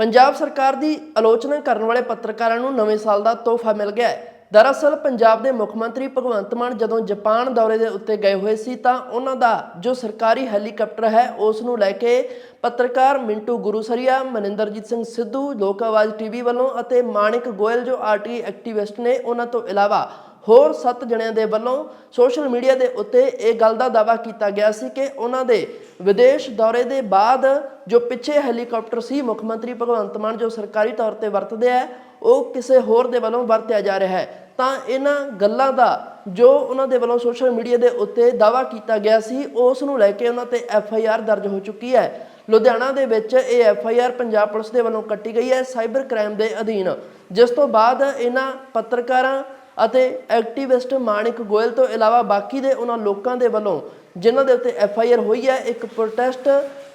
ਪੰਜਾਬ ਸਰਕਾਰ ਦੀ ਆਲੋਚਨਾ ਕਰਨ ਵਾਲੇ ਪੱਤਰਕਾਰਾਂ ਨੂੰ ਨਵੇਂ ਸਾਲ ਦਾ ਤੋਹਫਾ ਮਿਲ ਗਿਆ ਹੈ। ਦਰਅਸਲ, ਪੰਜਾਬ ਦੇ ਮੁੱਖ ਮੰਤਰੀ ਭਗਵੰਤ ਮਾਨ ਜਦੋਂ ਜਾਪਾਨ ਦੌਰੇ ਦੇ ਉੱਤੇ ਗਏ ਹੋਏ ਸੀ ਤਾਂ ਉਹਨਾਂ ਦਾ ਜੋ ਸਰਕਾਰੀ ਹੈਲੀਕਾਪਟਰ ਹੈ, ਉਸ ਨੂੰ ਲੈ ਕੇ ਪੱਤਰਕਾਰ ਮਿੰਟੂ ਗੁਰੂਸਰੀਆ, ਮਨਿੰਦਰਜੀਤ ਸਿੰਘ ਸਿੱਧੂ, ਲੋਕ ਆਵਾਜ਼ ਟੀਵੀ ਵੱਲੋਂ ਅਤੇ ਮਾਣਿਕ ਗੋਇਲ ਜੋ ਆਰਟੀ ਐਕਟਿਵਿਸਟ ਨੇ, ਉਹਨਾਂ ਤੋਂ ਇਲਾਵਾ ਹੋਰ 7 ਜਣਿਆਂ ਦੇ ਵੱਲੋਂ ਸੋਸ਼ਲ ਮੀਡੀਆ ਦੇ ਉੱਤੇ ਇਹ ਗੱਲ ਦਾ ਦਾਅਵਾ ਕੀਤਾ ਗਿਆ ਸੀ ਕਿ ਉਹਨਾਂ ਦੇ ਵਿਦੇਸ਼ ਦੌਰੇ ਦੇ ਬਾਅਦ ਜੋ ਪਿੱਛੇ ਹੈਲੀਕਾਪਟਰ ਸੀ, ਮੁੱਖ ਮੰਤਰੀ ਭਗਵੰਤ ਮਾਨ ਜੋ ਸਰਕਾਰੀ ਤੌਰ ਤੇ ਵਰਤਦੇ ਆ, ਉਹ ਕਿਸੇ ਹੋਰ ਦੇ ਵੱਲੋਂ ਵਰਤਿਆ ਜਾ ਰਿਹਾ ਹੈ। ਤਾਂ ਇਹਨਾਂ ਗੱਲਾਂ ਦਾ ਜੋ ਉਹਨਾਂ ਦੇ ਵੱਲੋਂ ਸੋਸ਼ਲ ਮੀਡੀਆ ਦੇ ਉੱਤੇ ਦਾਅਵਾ ਕੀਤਾ ਗਿਆ ਸੀ, ਉਸ ਨੂੰ ਲੈ ਕੇ ਉਹਨਾਂ ਤੇ ਐਫ ਆਈ ਆਰ ਦਰਜ ਹੋ ਚੁੱਕੀ ਹੈ। ਲੁਧਿਆਣਾ ਦੇ ਵਿੱਚ ਇਹ F I R Punjab police ਦੇ ਵੱਲੋਂ ਕੱਟੀ ਗਈ ਹੈ, ਸਾਈਬਰ ਕ੍ਰਾਈਮ ਦੇ ਅਧੀਨ। ਜਿਸ ਤੋਂ ਬਾਅਦ ਇਹਨਾਂ ਪੱਤਰਕਾਰਾਂ ਅਤੇ ਐਕਟਿਵਿਸਟ ਮਾਣਿਕ ਗੋਇਲ ਤੋਂ ਇਲਾਵਾ ਬਾਕੀ ਦੇ ਉਹਨਾਂ ਲੋਕਾਂ ਦੇ ਵੱਲੋਂ ਜਿਨ੍ਹਾਂ ਦੇ ਉੱਤੇ ਐਫ ਆਈ ਆਰ ਹੋਈ ਹੈ, ਇੱਕ ਪ੍ਰੋਟੈਸਟ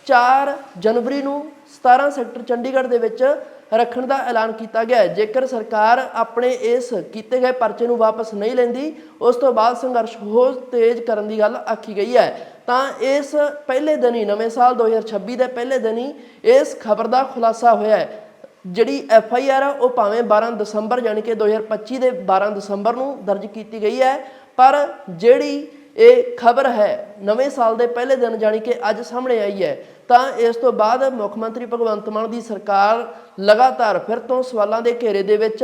4 ਜਨਵਰੀ ਨੂੰ 17 ਸੈਕਟਰ ਚੰਡੀਗੜ੍ਹ ਦੇ ਵਿੱਚ ਰੱਖਣ ਦਾ ਐਲਾਨ ਕੀਤਾ ਗਿਆ ਹੈ। ਜੇਕਰ ਸਰਕਾਰ ਆਪਣੇ ਇਸ ਕੀਤੇ ਗਏ ਪਰਚੇ ਨੂੰ ਵਾਪਸ ਨਹੀਂ ਲੈਂਦੀ, ਉਸ ਤੋਂ ਬਾਅਦ ਸੰਘਰਸ਼ ਹੋਰ ਤੇਜ਼ ਕਰਨ ਦੀ ਗੱਲ ਆਖੀ ਗਈ ਹੈ। ਤਾਂ ਇਸ ਪਹਿਲੇ ਦਿਨ ਹੀ, ਨਵੇਂ ਸਾਲ 2026 ਦੇ ਪਹਿਲੇ ਦਿਨ ਹੀ ਇਸ ਖਬਰ ਦਾ ਖੁਲਾਸਾ ਹੋਇਆ ਹੈ। ਜਿਹੜੀ ਐਫ ਆਈ ਆਰ ਆ, ਉਹ ਭਾਵੇਂ 12 ਦਸੰਬਰ ਯਾਨੀ ਕਿ 2025 ਦੇ 12 ਦਸੰਬਰ ਨੂੰ ਦਰਜ ਕੀਤੀ ਗਈ ਹੈ, ਪਰ ਜਿਹੜੀ ਇਹ ਖਬਰ ਹੈ, ਨਵੇਂ ਸਾਲ ਦੇ ਪਹਿਲੇ ਦਿਨ ਯਾਨੀ ਕਿ ਅੱਜ ਸਾਹਮਣੇ ਆਈ ਹੈ, ਤਾਂ ਇਸ ਤੋਂ ਬਾਅਦ ਮੁੱਖ ਮੰਤਰੀ ਭਗਵੰਤ ਮਾਨ ਦੀ ਸਰਕਾਰ ਲਗਾਤਾਰ ਫਿਰ ਤੋਂ ਸਵਾਲਾਂ ਦੇ ਘੇਰੇ ਦੇ ਵਿੱਚ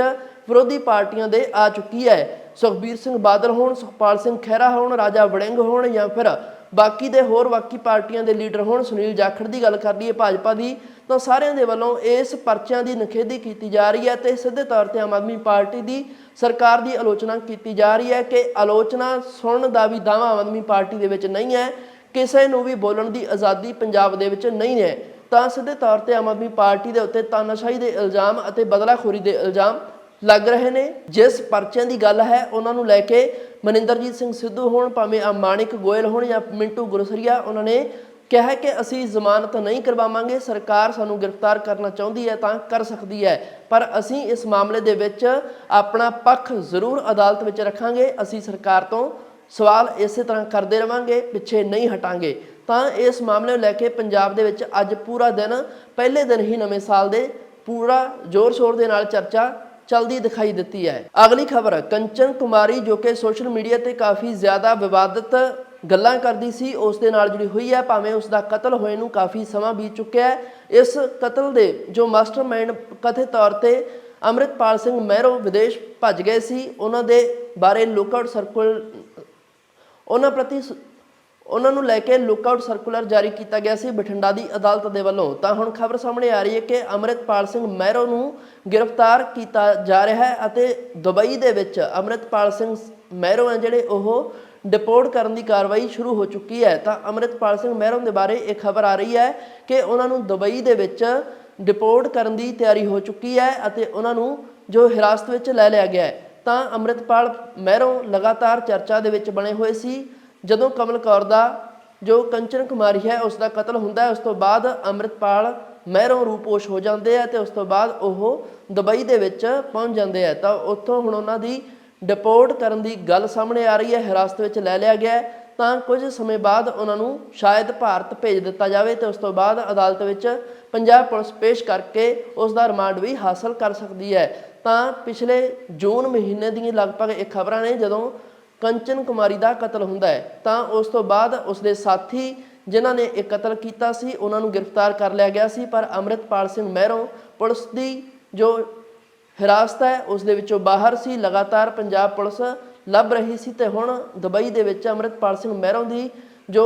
ਵਿਰੋਧੀ ਪਾਰਟੀਆਂ ਦੇ ਆ ਚੁੱਕੀ ਹੈ। ਸੁਖਬੀਰ ਸਿੰਘ ਬਾਦਲ ਹੋਣ, ਸੁਖਪਾਲ ਸਿੰਘ ਖਹਿਰਾ ਹੋਣ, ਰਾਜਾ ਵੜਿੰਗ ਹੋਣ ਜਾਂ ਫਿਰ ਬਾਕੀ ਦੇ ਹੋਰ ਬਾਕੀ ਪਾਰਟੀਆਂ ਦੇ ਲੀਡਰ ਹੋਣ, ਸੁਨੀਲ ਜਾਖੜ ਦੀ ਗੱਲ ਕਰ ਲਈਏ, ਭਾਜਪਾ ਦੀ ਤਾਂ ਸਾਰਿਆਂ ਦੇ ਵੱਲੋਂ ਇਸ ਪਰਚਿਆਂ ਦੀ ਨਿਖੇਧੀ ਕੀਤੀ ਜਾ ਰਹੀ ਹੈ ਤੇ ਸਿੱਧੇ ਤੌਰ ਤੇ ਆਮ ਆਦਮੀ ਪਾਰਟੀ ਦੀ ਸਰਕਾਰ ਦੀ ਆਲੋਚਨਾ ਕੀਤੀ ਜਾ ਰਹੀ ਹੈ ਕਿ ਆਲੋਚਨਾ ਸੁਣਨ ਦਾ ਵੀ ਦਾਵਾ ਆਮ ਆਦਮੀ ਪਾਰਟੀ ਦੇ ਵਿੱਚ ਨਹੀਂ ਹੈ, ਕਿਸੇ ਨੂੰ ਵੀ ਬੋਲਣ ਦੀ ਆਜ਼ਾਦੀ ਪੰਜਾਬ ਦੇ ਵਿੱਚ ਨਹੀਂ ਹੈ। ਤਾਂ ਸਿੱਧੇ ਤੌਰ ਤੇ ਆਮ ਆਦਮੀ ਪਾਰਟੀ ਦੇ ਉੱਤੇ ਤਾਨਾਸ਼ਾਹੀ ਦੇ ਇਲਜ਼ਾਮ ਅਤੇ ਬਦਲਾਖੋਰੀ ਦੇ ਇਲਜ਼ਾਮ ਲੱਗ ਰਹੇ ਨੇ। ਜਿਸ ਪਰਚਿਆਂ ਦੀ ਗੱਲ ਹੈ, ਉਹਨਾਂ ਨੂੰ ਲੈ ਕੇ ਮਨਿੰਦਰਜੀਤ ਸਿੰਘ ਸਿੱਧੂ ਹੋਣ, ਭਾਵੇਂ ਆ ਮਾਣਿਕ ਗੋਇਲ ਹੋਣ ਜਾਂ ਮਿੰਟੂ ਗੁਰਸਰੀਆ, ਉਹਨਾਂ ਨੇ ਕਿਹਾ ਕਿ ਅਸੀਂ ਜ਼ਮਾਨਤ ਨਹੀਂ ਕਰਵਾਵਾਂਗੇ, ਸਰਕਾਰ ਸਾਨੂੰ ਗ੍ਰਿਫਤਾਰ ਕਰਨਾ ਚਾਹੁੰਦੀ ਹੈ ਤਾਂ ਕਰ ਸਕਦੀ ਹੈ, ਪਰ ਅਸੀਂ ਇਸ ਮਾਮਲੇ ਦੇ ਵਿੱਚ ਆਪਣਾ ਪੱਖ ਜ਼ਰੂਰ ਅਦਾਲਤ ਵਿੱਚ ਰੱਖਾਂਗੇ, ਅਸੀਂ ਸਰਕਾਰ ਤੋਂ ਸਵਾਲ ਇਸੇ ਤਰ੍ਹਾਂ ਕਰਦੇ ਰਵਾਂਗੇ, ਪਿੱਛੇ ਨਹੀਂ ਹਟਾਂਗੇ। ਤਾਂ ਇਸ ਮਾਮਲੇ ਨੂੰ ਲੈ ਕੇ ਪੰਜਾਬ ਦੇ ਵਿੱਚ ਅੱਜ ਪੂਰਾ ਦਿਨ, ਪਹਿਲੇ ਦਿਨ ਹੀ ਨਵੇਂ ਸਾਲ ਦੇ ਪੂਰਾ ਜ਼ੋਰ ਸ਼ੋਰ ਦੇ ਨਾਲ ਚਰਚਾ ਚਲਦੀ ਦਿਖਾਈ ਦਿੱਤੀ ਹੈ। ਅਗਲੀ ਖਬਰ, ਕੰਚਨ ਕੁਮਾਰੀ ਜੋ ਕਿ ਸੋਸ਼ਲ ਮੀਡੀਆ ਤੇ ਕਾਫੀ ਜ਼ਿਆਦਾ ਵਿਵਾਦਤ ਗੱਲਾਂ ਕਰਦੀ ਸੀ, ਉਸ ਦੇ ਨਾਲ ਜੁੜੀ ਹੋਈ ਹੈ, ਭਾਵੇਂ ਉਸ ਦਾ ਕਤਲ ਹੋਏ ਨੂੰ ਕਾਫੀ ਸਮਾਂ ਬੀਤ ਚੁੱਕਿਆ ਹੈ। ਇਸ ਕਤਲ ਦੇ ਜੋ ਮਾਸਟਰਮਾਈਂਡ ਕਥਿਤ ਤੌਰ ਤੇ ਅੰਮ੍ਰਿਤਪਾਲ ਸਿੰਘ ਮਹਿਰੋ ਵਿਦੇਸ਼ ਭੱਜ ਗਏ ਸੀ, ਉਹਨਾਂ ਦੇ ਬਾਰੇ ਲੁੱਕਆਊਟ ਸਰਕਲ ਉਹਨਾਂ ਪ੍ਰਤੀ ਸ- ਉਹਨਾਂ ਨੂੰ ਲੈ ਕੇ ਲੁੱਕਆਊਟ ਸਰਕੂਲਰ ਜਾਰੀ ਕੀਤਾ ਗਿਆ ਸੀ ਬਠਿੰਡਾ ਦੀ ਅਦਾਲਤ ਦੇ ਵੱਲੋਂ। ਤਾਂ ਹੁਣ ਖਬਰ ਸਾਹਮਣੇ ਆ ਰਹੀ ਹੈ ਕਿ ਅੰਮ੍ਰਿਤਪਾਲ ਸਿੰਘ ਮਹਿਰੋ ਨੂੰ ਗ੍ਰਿਫਤਾਰ ਕੀਤਾ ਜਾ ਰਿਹਾ ਹੈ ਅਤੇ ਦੁਬਈ ਦੇ ਵਿੱਚ ਅੰਮ੍ਰਿਤਪਾਲ ਸਿੰਘ ਮਹਿਰੋ ਹੈ ਜਿਹੜੇ ਉਹ ਡਿਪੋਰਟ ਕਰਨ ਦੀ ਕਾਰਵਾਈ ਸ਼ੁਰੂ ਹੋ ਚੁੱਕੀ ਹੈ। ਤਾਂ ਅੰਮ੍ਰਿਤਪਾਲ ਸਿੰਘ ਮਹਿਰੋਂ ਦੇ ਬਾਰੇ ਇਹ ਖਬਰ ਆ ਰਹੀ ਹੈ ਕਿ ਉਹਨਾਂ ਨੂੰ ਦੁਬਈ ਦੇ ਵਿੱਚ ਡਿਪੋਰਟ ਕਰਨ ਦੀ ਤਿਆਰੀ ਹੋ ਚੁੱਕੀ ਹੈ ਅਤੇ ਉਹਨਾਂ ਨੂੰ ਜੋ ਹਿਰਾਸਤ ਵਿੱਚ ਲੈ ਲਿਆ ਗਿਆ ਹੈ। ਤਾਂ ਅੰਮ੍ਰਿਤਪਾਲ ਮਹਿਰੋਂ ਲਗਾਤਾਰ ਚਰਚਾ ਦੇ ਵਿੱਚ ਬਣੇ ਹੋਏ ਸੀ। ਜਦੋਂ ਕਮਲ ਕੌਰ ਦਾ ਜੋ ਕੰਚਨ ਕੁਮਾਰੀ ਹੈ, ਉਸ ਦਾ ਕਤਲ ਹੁੰਦਾ ਹੈ, ਉਸ ਤੋਂ ਬਾਅਦ ਅੰਮ੍ਰਿਤਪਾਲ ਮਹਿਰੋਂ ਰੂਪੋਸ਼ ਹੋ ਜਾਂਦੇ ਆ ਤੇ ਉਸ ਤੋਂ ਬਾਅਦ ਉਹ ਦੁਬਈ ਦੇ ਵਿੱਚ ਪਹੁੰਚ ਜਾਂਦੇ ਆ ਤਾਂ ਉੱਥੋਂ ਹੁਣ ਉਹਨਾਂ ਦੀ ਡਿਪੋਰਟ ਕਰਨ ਦੀ ਗੱਲ ਸਾਹਮਣੇ ਆ ਰਹੀ ਹੈ ਹਿਰਾਸਤ ਵਿੱਚ ਲੈ ਲਿਆ ਗਿਆ ਤਾਂ ਕੁਝ ਸਮੇਂ ਬਾਅਦ ਉਹਨਾਂ ਨੂੰ ਸ਼ਾਇਦ ਭਾਰਤ ਭੇਜ ਦਿੱਤਾ ਜਾਵੇ ਤੇ ਉਸ ਤੋਂ ਬਾਅਦ ਅਦਾਲਤ ਵਿੱਚ ਪੰਜਾਬ ਪੁਲਿਸ ਪੇਸ਼ ਕਰਕੇ ਉਸ ਦਾ ਰਿਮਾਂਡ ਵੀ ਹਾਸਲ ਕਰ ਸਕਦੀ ਹੈ। ਤਾਂ ਪਿਛਲੇ ਜੂਨ ਮਹੀਨੇ ਦੀਆਂ ਲਗਭਗ ਇਹ ਖਬਰਾਂ ਨੇ, ਜਦੋਂ ਕੰਚਨ ਕੁਮਾਰੀ ਦਾ ਕਤਲ ਹੁੰਦਾ ਹੈ, ਤਾਂ ਉਸ ਤੋਂ ਬਾਅਦ ਉਸ ਦੇ ਸਾਥੀ ਜਿਨ੍ਹਾਂ ਨੇ ਇਹ ਕਤਲ ਕੀਤਾ ਸੀ, ਉਹਨਾਂ ਨੂੰ ਗ੍ਰਿਫਤਾਰ ਕਰ ਲਿਆ ਗਿਆ ਸੀ। ਪਰ ਅੰਮ੍ਰਿਤਪਾਲ ਸਿੰਘ ਮਹਿਰੋਂ ਪੁਲਿਸ ਦੀ ਜੋ ਹਿਰਾਸਤ ਹੈ, ਉਸ ਦੇ ਵਿੱਚੋਂ ਬਾਹਰ ਸੀ, ਲਗਾਤਾਰ ਪੰਜਾਬ ਪੁਲਿਸ ਲੱਭ ਰਹੀ ਸੀ ਤੇ ਹੁਣ ਦੁਬਈ ਦੇ ਵਿੱਚ ਅੰਮ੍ਰਿਤਪਾਲ ਸਿੰਘ ਮਹਿਰੋਂ ਦੀ ਜੋ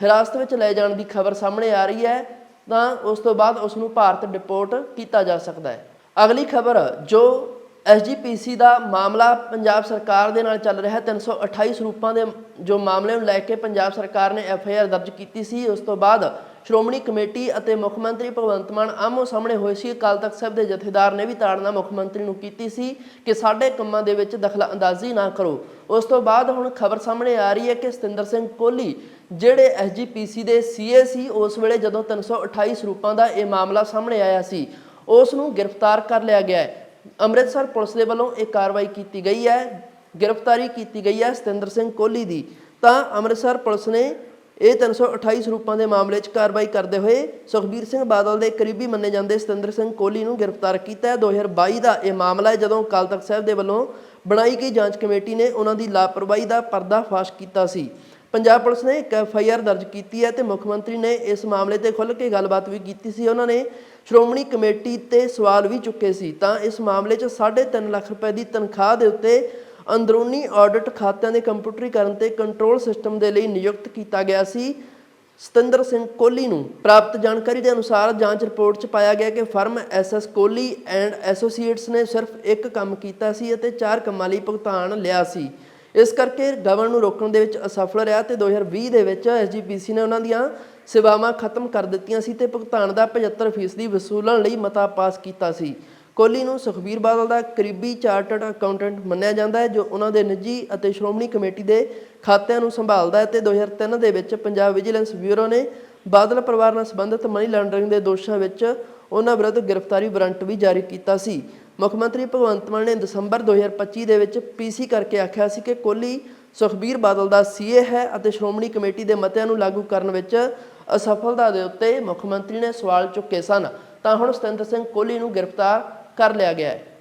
ਹਿਰਾਸਤ ਵਿੱਚ ਲੈ ਜਾਣ ਦੀ ਖਬਰ ਸਾਹਮਣੇ ਆ ਰਹੀ ਹੈ, ਤਾਂ ਉਸ ਤੋਂ ਬਾਅਦ ਉਸ ਨੂੰ ਭਾਰਤ ਡਿਪੋਰਟ ਕੀਤਾ ਜਾ ਸਕਦਾ ਹੈ। ਅਗਲੀ ਖਬਰ, ਜੋ ਐਸਜੀਪੀਸੀ ਦਾ ਮਾਮਲਾ ਪੰਜਾਬ ਸਰਕਾਰ ਦੇ ਨਾਲ ਚੱਲ ਰਿਹਾ ਹੈ 328 ਸਰੂਪਾਂ ਦੇ ਜੋ ਮਾਮਲੇ ਨੂੰ ਲੈ ਕੇ ਪੰਜਾਬ ਸਰਕਾਰ ਨੇ ਐਫਆਈਆਰ ਦਰਜ ਕੀਤੀ ਸੀ, ਉਸ ਤੋਂ ਬਾਅਦ ਸ਼੍ਰੋਮਣੀ ਕਮੇਟੀ ਅਤੇ ਮੁੱਖ ਮੰਤਰੀ ਭਗਵੰਤ ਮਾਨ ਆਮੋ ਸਾਹਮਣੇ ਹੋਏ ਸੀ। ਅਕਾਲ ਤਖਤ ਸਾਹਿਬ ਦੇ ਜਥੇਦਾਰ ਨੇ ਵੀ ਤਾੜਨਾ ਮੁੱਖ ਮੰਤਰੀ ਨੂੰ ਕੀਤੀ ਸੀ ਕਿ ਸਾਡੇ ਕੰਮਾਂ ਦੇ ਵਿੱਚ ਦਖਲ ਅੰਦਾਜ਼ੀ ਨਾ ਕਰੋ। ਉਸ ਤੋਂ ਬਾਅਦ ਹੁਣ ਖਬਰ ਸਾਹਮਣੇ ਆ ਰਹੀ ਹੈ ਕਿ ਸਤਿੰਦਰ ਸਿੰਘ ਕੋਹਲੀ, ਜਿਹੜੇ ਐਸਜੀਪੀਸੀ ਦੇ ਸੀਏ ਸੀ, ਉਸ ਵੇਲੇ ਜਦੋਂ 328 ਸਰੂਪਾਂ ਦਾ ਇਹ ਮਾਮਲਾ ਸਾਹਮਣੇ ਆਇਆ ਸੀ, ਉਸ ਨੂੰ ਗ੍ਰਿਫਤਾਰ ਕਰ ਲਿਆ ਗਿਆ ਹੈ। ਅੰਮ੍ਰਿਤਸਰ ਪੁਲਿਸ ਦੇ ਵੱਲੋਂ ਇਹ ਕਾਰਵਾਈ ਕੀਤੀ ਗਈ ਹੈ, ਗ੍ਰਿਫਤਾਰੀ ਕੀਤੀ ਗਈ ਹੈ ਸਤਿੰਦਰ ਸਿੰਘ ਕੋਹਲੀ ਦੀ। ਤਾਂ ਅੰਮ੍ਰਿਤਸਰ ਪੁਲਿਸ ਨੇ ਇਹ 328 ਸਰੂਪਾਂ ਦੇ ਮਾਮਲੇ 'ਚ ਕਾਰਵਾਈ ਕਰਦੇ ਹੋਏ ਸੁਖਬੀਰ ਸਿੰਘ ਬਾਦਲ ਦੇ ਕਰੀਬੀ ਮੰਨੇ ਜਾਂਦੇ ਸਤਿੰਦਰ ਸਿੰਘ ਕੋਹਲੀ ਨੂੰ ਗ੍ਰਿਫਤਾਰ ਕੀਤਾ ਹੈ। 2022 ਦਾ ਇਹ ਮਾਮਲਾ ਹੈ। ਜਦੋਂ ਅਕਾਲ ਤਖਤ ਸਾਹਿਬ ਦੇ ਵੱਲੋਂ ਬਣਾਈ ਗਈ ਜਾਂਚ ਕਮੇਟੀ ਨੇ ਉਹਨਾਂ ਦੀ ਲਾਪਰਵਾਹੀ ਦਾ ਪਰਦਾਫਾਸ਼ ਕੀਤਾ ਸੀ। ਪੰਜਾਬ ਪੁਲਿਸ ਨੇ ਇੱਕ ਐਫ ਆਈ ਆਰ ਦਰਜ ਕੀਤੀ ਹੈ ਤੇ ਮੁੱਖ ਮੰਤਰੀ ਨੇ ਇਸ ਮਾਮਲੇ ਤੇ ਖੁੱਲ੍ਹ ਕੇ ਗੱਲਬਾਤ ਵੀ ਕੀਤੀ ਸੀ। ਉਹਨਾਂ ਨੇ ਸ਼੍ਰੋਮਣੀ ਕਮੇਟੀ ਤੇ ਸਵਾਲ ਵੀ ਚੁੱਕੇ ਸੀ। ਤਾਂ ਇਸ ਮਾਮਲੇ 'ਚ 3.5 ਲੱਖ ਰੁਪਏ ਦੀ ਤਨਖਾਹ ਦੇ ਉੱਤੇ ਅੰਦਰੂਨੀ ਆਡਿਟ ਖਾਤਿਆਂ ਦੇ ਕੰਪਿਊਟਰੀਕਰਨ ਤੇ ਕੰਟਰੋਲ ਸਿਸਟਮ ਦੇ ਲਈ ਨਿਯੁਕਤ ਕੀਤਾ ਗਿਆ ਸੀ। ਸਤਿੰਦਰ ਸਿੰਘ ਕੋਹਲੀ ਨੂੰ ਪ੍ਰਾਪਤ ਜਾਣਕਾਰੀ ਦੇ ਅਨੁਸਾਰ ਜਾਂਚ ਰਿਪੋਰਟ 'ਚ ਪਾਇਆ ਗਿਆ ਕਿ firm S S Kohli and associates ਨੇ ਸਿਰਫ ਇੱਕ ਕੰਮ ਕੀਤਾ ਸੀ ਅਤੇ ਚਾਰ ਕੰਮਾਂ ਲਈ ਭੁਗਤਾਨ ਲਿਆ ਸੀ। ਇਸ ਕਰਕੇ ਗਵਰਨ ਨੂੰ ਰੋਕਣ ਦੇ ਵਿੱਚ ਅਸਫਲ ਰਿਹਾ ਤੇ 2020 ਦੇ ਵਿੱਚ ਐਸਜੀਪੀਸੀ ਨੇ ਉਹਨਾਂ ਦੀਆਂ ਸੇਵਾਵਾਂ ਖਤਮ ਕਰ ਦਿੱਤੀਆਂ ਸੀ ਤੇ ਭੁਗਤਾਨ ਦਾ 75% ਵਸੂਲਣ ਲਈ ਮਤਾ ਪਾਸ ਕੀਤਾ ਸੀ। ਕੋਹਲੀ ਨੂੰ ਸੁਖਬੀਰ ਬਾਦਲ ਦਾ ਕਰੀਬੀ ਚਾਰਟਰਡ ਅਕਾਊਂਟੈਂਟ ਮੰਨਿਆ ਜਾਂਦਾ ਹੈ, ਜੋ ਉਹਨਾਂ ਦੇ ਨਿੱਜੀ ਅਤੇ ਸ਼੍ਰੋਮਣੀ ਕਮੇਟੀ ਦੇ ਖਾਤਿਆਂ ਨੂੰ ਸੰਭਾਲਦਾ ਹੈ ਤੇ 2003 ਦੇ ਵਿੱਚ ਪੰਜਾਬ ਵਿਜੀਲੈਂਸ ਬਿਊਰੋ ਨੇ ਬਾਦਲ ਪਰਿਵਾਰ ਨਾਲ ਸੰਬੰਧਿਤ ਮਨੀ ਲਾਂਡਰਿੰਗ ਦੇ ਦੋਸ਼ਾਂ ਵਿੱਚ ਉਹਨਾਂ ਵਿਰੁੱਧ ਗ੍ਰਿਫਤਾਰੀ ਵਾਰੰਟ ਵੀ ਜਾਰੀ ਕੀਤਾ ਸੀ। ਮੁੱਖ ਮੰਤਰੀ ਭਗਵੰਤ ਮਾਨ ਨੇ ਦਸੰਬਰ 2025 ਦੇ ਵਿੱਚ ਪੀਸੀ ਕਰਕੇ ਆਖਿਆ ਸੀ ਕਿ ਕੋਹਲੀ ਸੁਖਬੀਰ ਬਾਦਲ ਦਾ ਸੀਏ ਹੈ ਅਤੇ ਸ਼੍ਰੋਮਣੀ ਕਮੇਟੀ ਦੇ ਮਤਿਆਂ ਨੂੰ ਲਾਗੂ ਕਰਨ ਵਿੱਚ ਅਸਫਲਤਾ ਦੇ ਉੱਤੇ ਮੁੱਖ ਮੰਤਰੀ ਨੇ ਸਵਾਲ ਚੁੱਕੇ ਸਨ। ਤਾਂ ਹੁਣ ਸਤਿੰਦਰ ਸਿੰਘ ਕੋਹਲੀ ਨੂੰ ਗ੍ਰਿਫਤਾਰ ਕਰ ਲਿਆ ਗਿਆ ਹੈ।